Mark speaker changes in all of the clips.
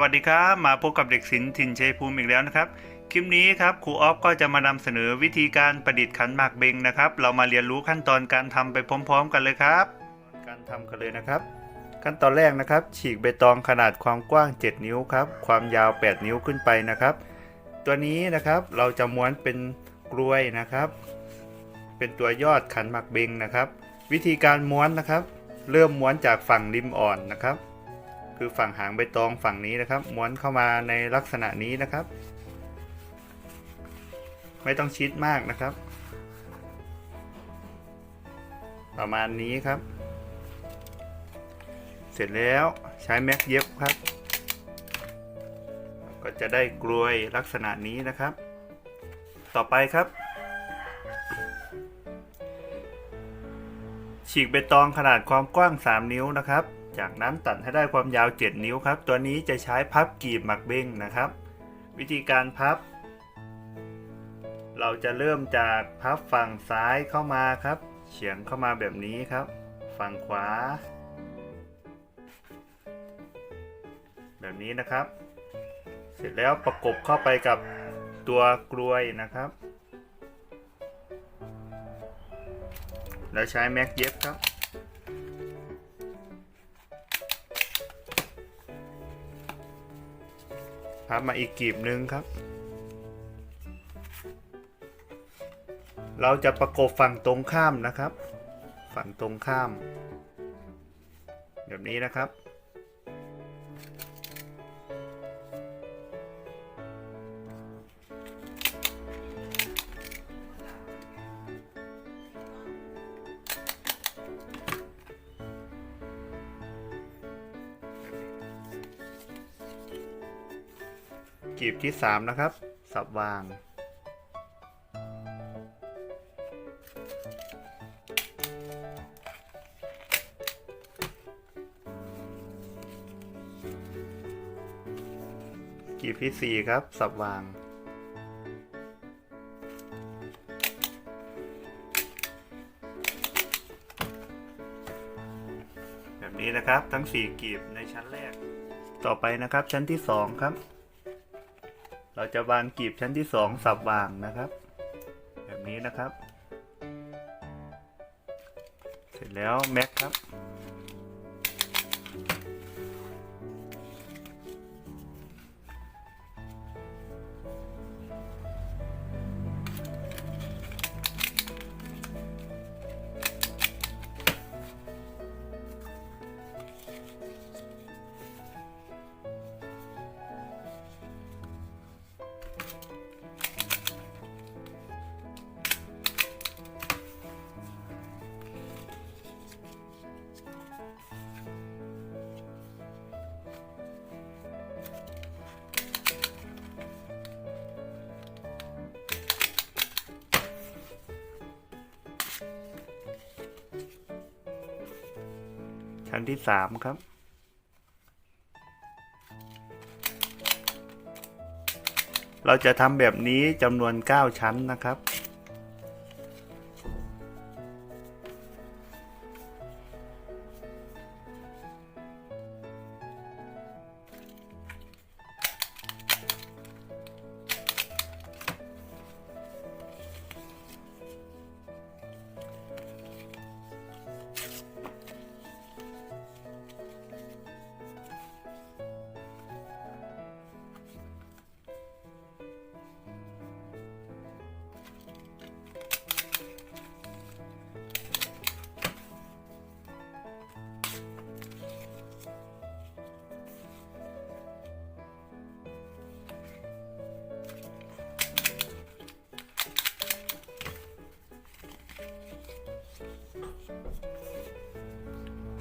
Speaker 1: วัสดีครับ มาพบกับเด็กศิลป์ถิ่นชัยภูมิอีกแล้วนะครับ คลิปนี้ครับครูออฟก็จะมานำเสนอวิธีการประดิษฐ์ขันหมากเบงนะครับ เรามาเรียนรู้ขั้นตอนการทำไปพร้อม ๆ กันเลยครับ การทำกันเลยนะครับ ขั้นตอนแรกนะครับ ฉีกใบตองขนาดความกว้าง 7 นิ้วครับ ความยาว 8 นิ้วขึ้นไปนะครับ ตัวนี้นะครับเราจะม้วนเป็นกล้วยนะครับ เป็นตัวยอดขันหมากเบงนะครับ วิธีการม้วนนะครับ เริ่มม้วนจากฝั่งริมอ่อนนะครับ คือฝั่งหางใบตองฝั่งนี้นะครับ ม้วนเข้ามาในลักษณะนี้นะครับ ไม่ต้องชิดมากนะครับ ประมาณนี้ครับ เสร็จแล้วใช้แม็กเย็บครับ ก็จะได้กลวยลักษณะนี้นะครับ ต่อไปครับฉีกใบตองขนาดความกว้าง 3 นิ้วนะครับ จากนั้นตัดให้ได้ความยาว 7 นิ้วครับ ตัวนี้จะใช้พับกีบหมักเบ้งนะครับ วิธีการพับ เราจะเริ่มจากพับฝั่งซ้ายเข้ามาครับ เฉียงเข้ามาแบบนี้ครับ ฝั่งขวา แบบนี้นะครับ เสร็จแล้วประกบเข้าไปกับตัวกลวยนะครับ แล้วใช้แม็กเย็บครับ พับมาอีกกีบหนึ่งครับ เราจะประกบฝั่งตรงข้ามนะครับ ฝั่งตรงข้าม แบบนี้นะครับ กีบที่ 3 นะครับ สับวางกีบที่ 4 ครับ สับวางแบบนี้นะครับทั้ง 4 กีบในชั้นแรก ต่อไปนะครับชั้นที่ 2 ครับ จะวางกลีบชั้นที่สองสับวางนะครับ แบบนี้นะครับ เสร็จแล้วแม็กครับ ชั้นที่สามครับ เราจะทำแบบนี้จำนวน 9 ชั้นนะครับ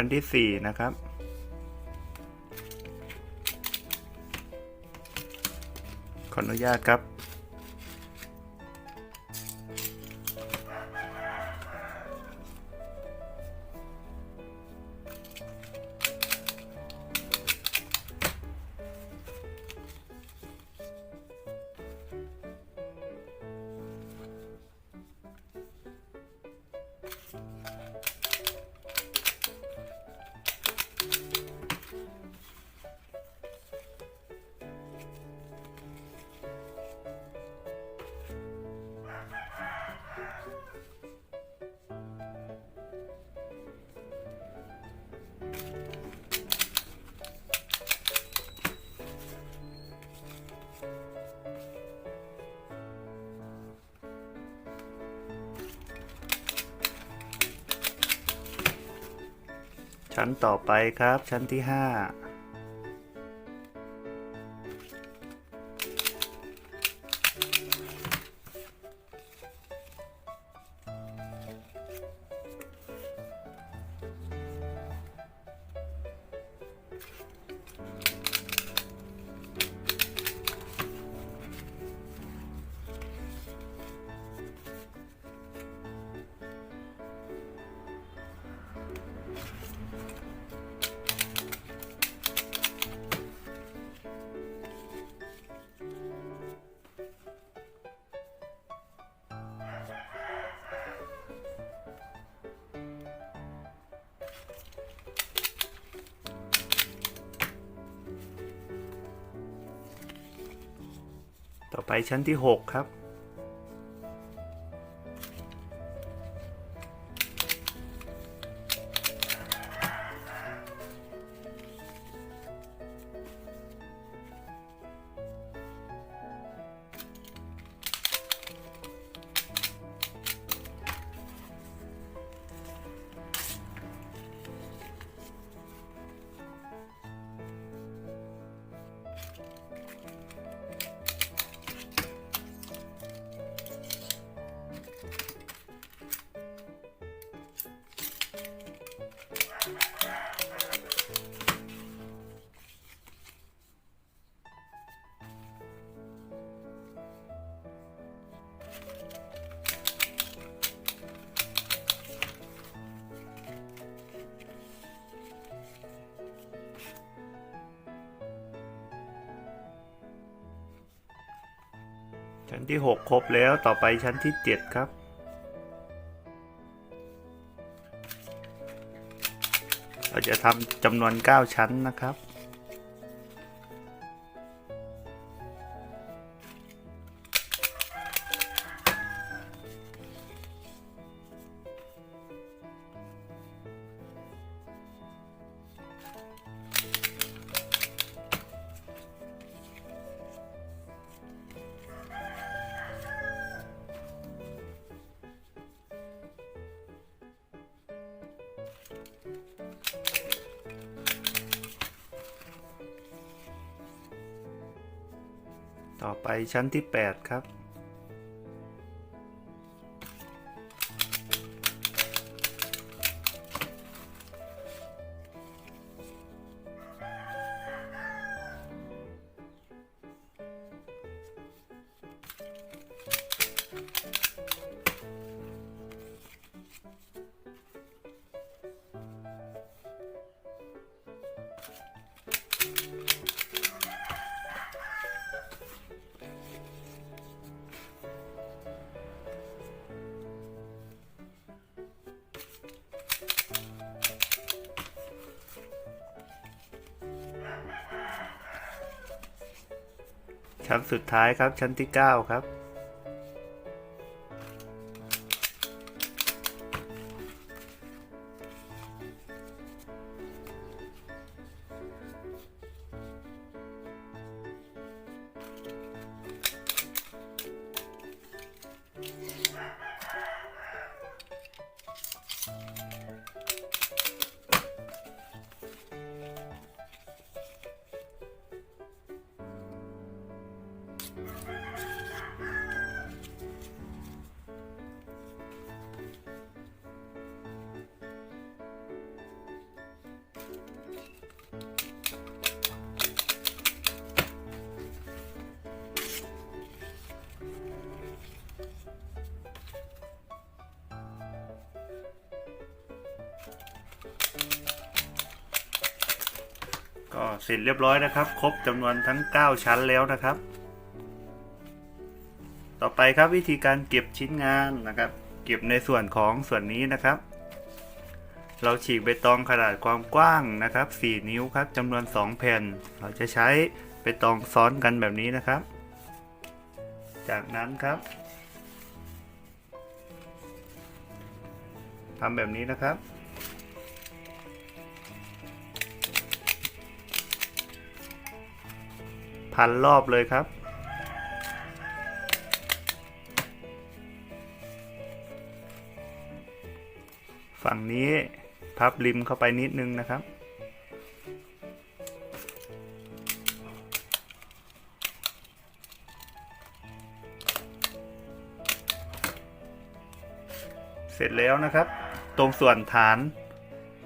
Speaker 1: ชั้นที่ 4 นะครับ ขออนุญาตครับ ชั้นต่อไปครับ ชั้นที่ 5 ไปชั้นที่หกครับ ที่ 6 ครบแล้วต่อไปชั้นที่ 7 ครับ เราจะทำจำนวน 9 ชั้นนะครับ ชั้นที่ 8 ครับ ชั้นสุดท้ายครับชั้นที่ 9 ครับ เสร็จเรียบร้อยนะครับ ครบจำนวนทั้ง 9 ชั้นแล้วนะครับ ต่อไปครับวิธีการเก็บชิ้นงานนะครับ เก็บในส่วนของส่วนนี้นะครับ เราฉีกใบตองขนาดความกว้างนะครับ 4 นิ้วครับจำนวน 2 แผ่น เราจะใช้ใบตองซ้อนกันแบบนี้นะครับ จากนั้นครับทำแบบนี้นะครับ พันรอบเลยครับ ฝั่งนี้พับริมเข้าไปนิดนึงนะครับ เสร็จแล้วนะครับ ตรงส่วนฐาน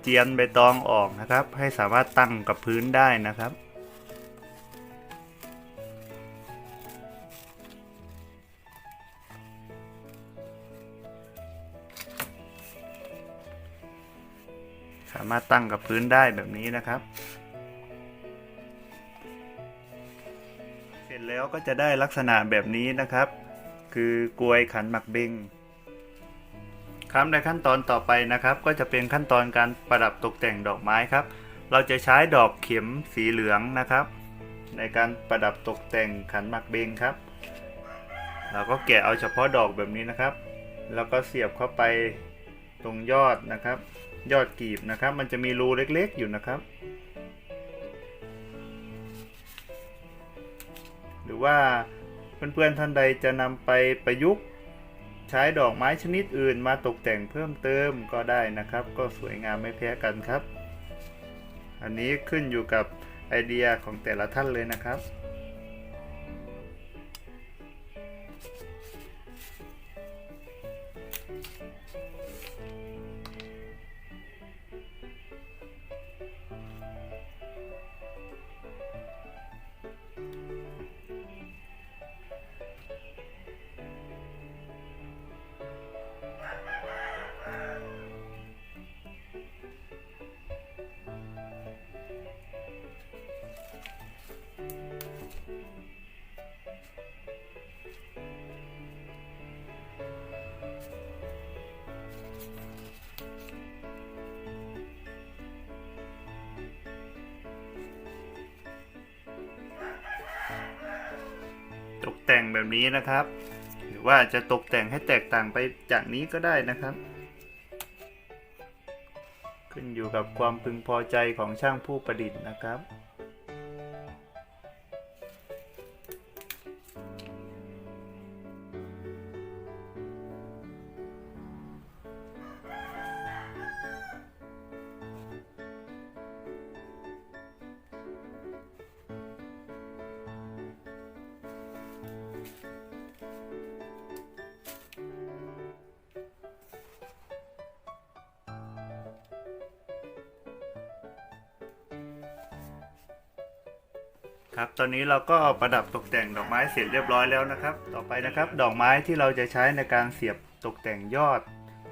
Speaker 1: เจียนใบตองออกนะครับ ให้สามารถตั้งกับพื้นได้นะครับ ตั้งกับพื้นได้แบบนี้นะครับ เสร็จแล้วก็จะได้ลักษณะแบบนี้นะครับ คือกลวยขันหมักเบงครับในขั้นตอนต่อไปนะครับ ก็จะเป็นขั้นตอนการประดับตกแต่งดอกไม้ครับ เราจะใช้ดอกเข็มสีเหลืองนะครับ ในการประดับตกแต่งขันหมักเบงครับ เราก็แกะเอาเฉพาะดอกแบบนี้นะครับ แล้วก็เสียบเข้าไปตรงยอดนะครับ ยอดกีบนะครับ มันจะมีรูเล็กๆอยู่นะครับ หรือว่าเพื่อนๆท่านใดจะนำไปประยุกต์ใช้ดอกไม้ชนิดอื่นมาตกแต่งเพิ่มเติมก็ได้นะครับ ก็สวยงามไม่แพ้กันครับ อันนี้ขึ้นอยู่กับไอเดียของแต่ละท่านเลยนะครับ แต่งแบบนี้นะครับ หรือว่าจะตกแต่งให้แตกต่างไปจากนี้ก็ได้นะครับ ขึ้นอยู่กับความพึงพอใจของช่างผู้ประดิษฐ์นะครับ ครับ ตอนนี้เราก็ประดับตกแต่งดอกไม้เสร็จเรียบร้อยแล้วนะครับ ต่อไปนะครับ ดอกไม้ที่เราจะใช้ในการเสียบตกแต่งยอด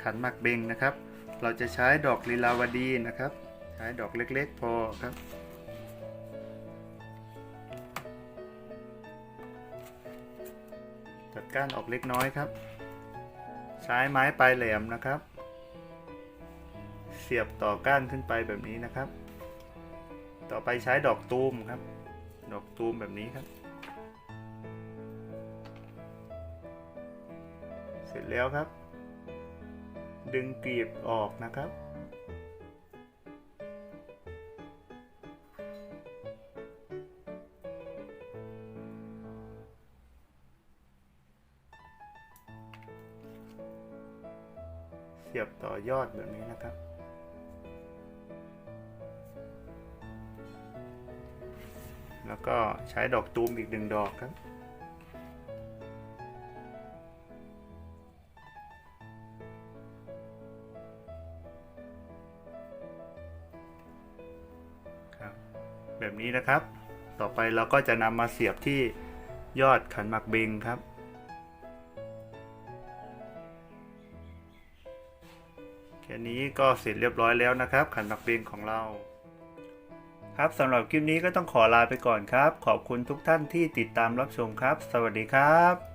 Speaker 1: ขันหมากเบงนะครับ เราจะใช้ดอกลีลาวดีนะครับ ใช้ดอกเล็กๆพอครับตัดก้านออกเล็กน้อยครับ ใช้ไม้ปลายแหลมนะครับ เสียบต่อก้านขึ้นไปแบบนี้นะครับ ต่อไปใช้ดอกตูมครับ ดอกตูมแบบนี้ครับ เสร็จแล้วครับ ดึงกลีบออกนะครับ เสียบต่อยอดแบบนี้นะครับ แล้วก็ใช้ดอกตูมอีกหนึ่งดอกครับครับ แบบนี้นะครับ ต่อไปเราก็จะนำมาเสียบที่ยอดขันหมักเบงครับแค่นี้ก็เสร็จเรียบร้อยแล้วนะครับ ขันหมักเบงของเรา ครับสำหรับคลิปนี้ก็ต้องขอลาไปก่อนครับ ขอบคุณทุกท่านที่ติดตามรับชมครับ สวัสดีครับ